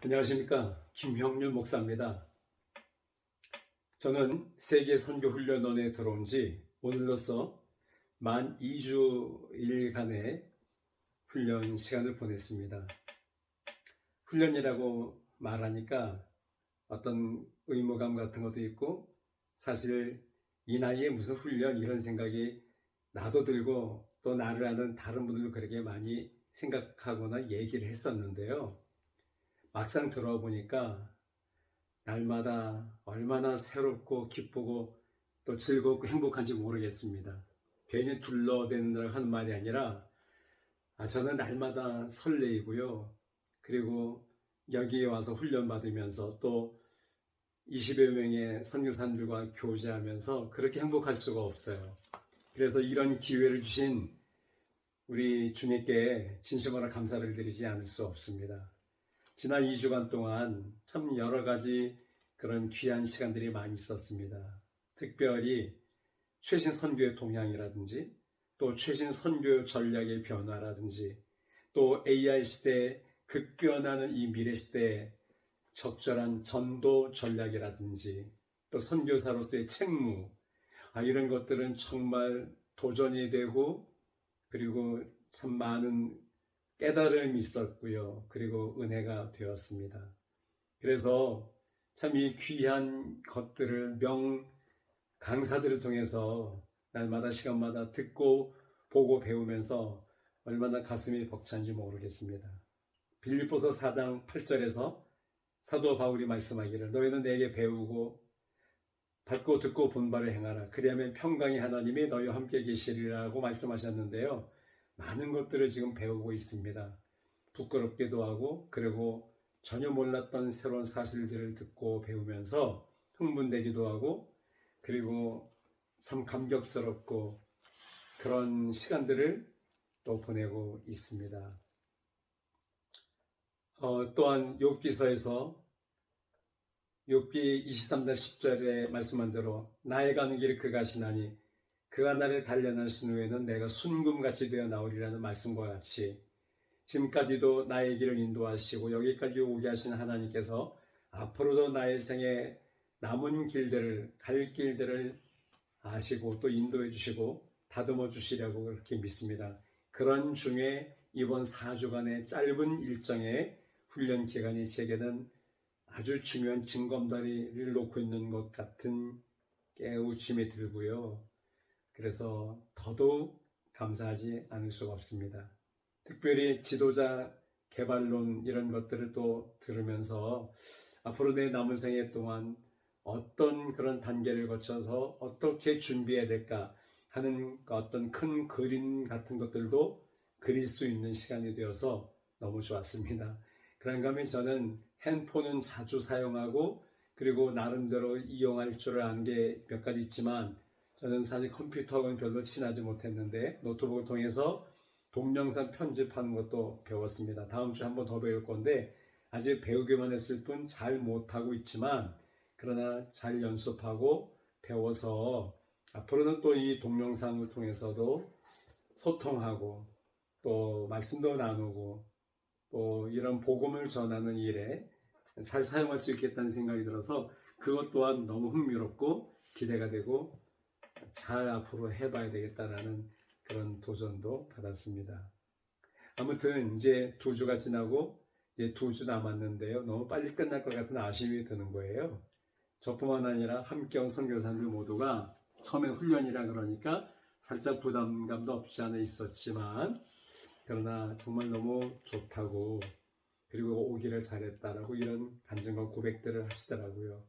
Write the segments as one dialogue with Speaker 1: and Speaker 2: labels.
Speaker 1: 안녕하십니까. 김형률 목사입니다. 저는 세계 선교 훈련원에 들어온 지 오늘로써 만 2주일간의 훈련 시간을 보냈습니다. 훈련이라고 말하니까 어떤 의무감 같은 것도 있고 사실 이 나이에 무슨 훈련 이런 생각이 나도 들고 또 나를 아는 다른 분들도 그렇게 많이 생각하거나 얘기를 했었는데요. 막상 들어보니까 날마다 얼마나 새롭고 기쁘고 또 즐겁고 행복한지 모르겠습니다. 괜히 둘러대느라 하는 말이 아니라 아, 저는 날마다 설레이고요. 그리고 여기에 와서 훈련 받으면서 또 20여 명의 선교사님들과 교제하면서 그렇게 행복할 수가 없어요. 그래서 이런 기회를 주신 우리 주님께 진심으로 감사를 드리지 않을 수 없습니다. 지난 2주간 동안 참 여러 가지 그런 귀한 시간들이 많이 있었습니다. 특별히 최신 선교의 동향이라든지 또 최신 선교 전략의 변화라든지 또 AI 시대에 급변하는 이 미래 시대에 적절한 전도 전략이라든지 또 선교사로서의 책무 아, 이런 것들은 정말 도전이 되고 그리고 참 많은 깨달음이 있었고요. 그리고 은혜가 되었습니다. 그래서 참 이 귀한 것들을 명 강사들을 통해서 날마다 시간마다 듣고 보고 배우면서 얼마나 가슴이 벅찬지 모르겠습니다. 빌립보서 4장 8절에서 사도 바울이 말씀하기를 너희는 내게 배우고 밟고 듣고 본 바를 행하라. 그리하면 평강의 하나님이 너희와 함께 계시리라고 말씀하셨는데요. 많은 것들을 지금 배우고 있습니다. 부끄럽기도 하고 그리고 전혀 몰랐던 새로운 사실들을 듣고 배우면서 흥분되기도 하고 그리고 참 감격스럽고 그런 시간들을 또 보내고 있습니다. 어, 또한 욥기서에서 욥기 23장 10절에 말씀한 대로 나의 가는 길을 그가 시나니 그가 나를 단련하신 후에는 내가 순금같이 되어 나오리라는 말씀과 같이 지금까지도 나의 길을 인도하시고 여기까지 오게 하신 하나님께서 앞으로도 나의 생에 남은 길들을 갈 길들을 아시고 또 인도해 주시고 다듬어 주시려고 그렇게 믿습니다. 그런 중에 이번 4주간의 짧은 일정의 훈련 기간이 제게는 아주 중요한 징검다리를 놓고 있는 것 같은 깨우침이 들고요. 그래서 더더욱 감사하지 않을 수가 없습니다. 특별히 지도자 개발론 이런 것들을 또 들으면서 앞으로 내 남은 생애 동안 어떤 그런 단계를 거쳐서 어떻게 준비해야 될까 하는 그 어떤 큰 그림 같은 것들도 그릴 수 있는 시간이 되어서 너무 좋았습니다. 그런가 하면 저는 핸폰은 자주 사용하고 그리고 나름대로 이용할 줄 아는 게 몇 가지 있지만 저는 사실 컴퓨터하고는 별로 친하지 못했는데 노트북을 통해서 동영상 편집하는 것도 배웠습니다. 다음 주에 한 번 더 배울 건데 아직 배우기만 했을 뿐 잘 못하고 있지만 그러나 잘 연습하고 배워서 앞으로는 또 이 동영상을 통해서도 소통하고 또 말씀도 나누고 또 이런 복음을 전하는 일에 잘 사용할 수 있겠다는 생각이 들어서 그것 또한 너무 흥미롭고 기대가 되고 잘 앞으로 해봐야 되겠다라는 그런 도전도 받았습니다. 아무튼 이제 두 주가 지나고 이제 두 주 남았는데요. 너무 빨리 끝날 것 같은 아쉬움이 드는 거예요. 저뿐만 아니라 함께 온 선교사님들 모두가 처음에 훈련이라 그러니까 살짝 부담감도 없지 않아 있었지만 그러나 정말 너무 좋다고 그리고 오기를 잘했다라고 이런 간증과 고백들을 하시더라고요.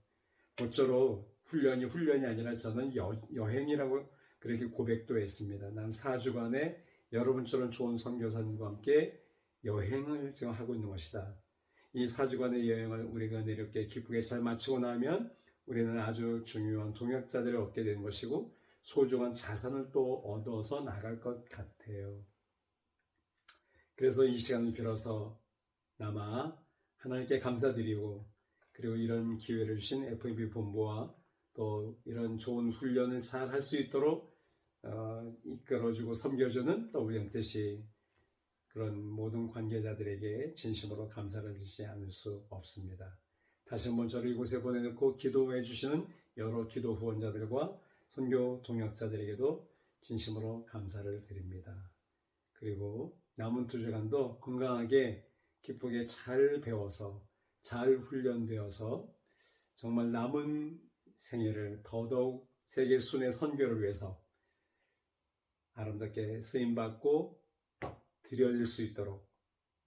Speaker 1: 모쪼록 훈련이 훈련이 아니라 저는 여, 여행이라고 그렇게 고백도 했습니다. 난 4주간에 여러분처럼 좋은 선교사님과 함께 여행을 지금 하고 있는 것이다. 이 4주간의 여행을 우리가 내렵게 기쁘게 잘 마치고 나면 우리는 아주 중요한 동역자들을 얻게 되는 것이고 소중한 자산을 또 얻어서 나갈 것 같아요. 그래서 이 시간을 빌어서 남아 하나님께 감사드리고 그리고 이런 기회를 주신 FAB 본부와 또 이런 좋은 훈련을 잘 할 수 있도록 어, 이끌어주고 섬겨주는 또 우리 연태씨 그 그런 모든 관계자들에게 진심으로 감사를 드리지 않을 수 없습니다. 다시 한번 저를 이곳에 보내놓고 기도해 주시는 여러 기도 후원자들과 선교 동역자들에게도 진심으로 감사를 드립니다. 그리고 남은 두 주간도 건강하게 기쁘게 잘 배워서 잘 훈련되어서 정말 남은 생애를 더더욱 세계 순회 선교를 위해서 아름답게 쓰임 받고 드려질 수 있도록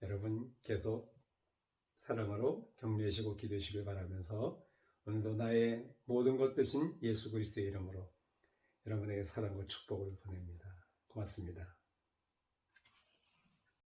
Speaker 1: 여러분 계속 사랑으로 격려하시고 기도하시길 바라면서 오늘도 나의 모든 것 대신 예수 그리스도의 이름으로 여러분에게 사랑과 축복을 보냅니다. 고맙습니다.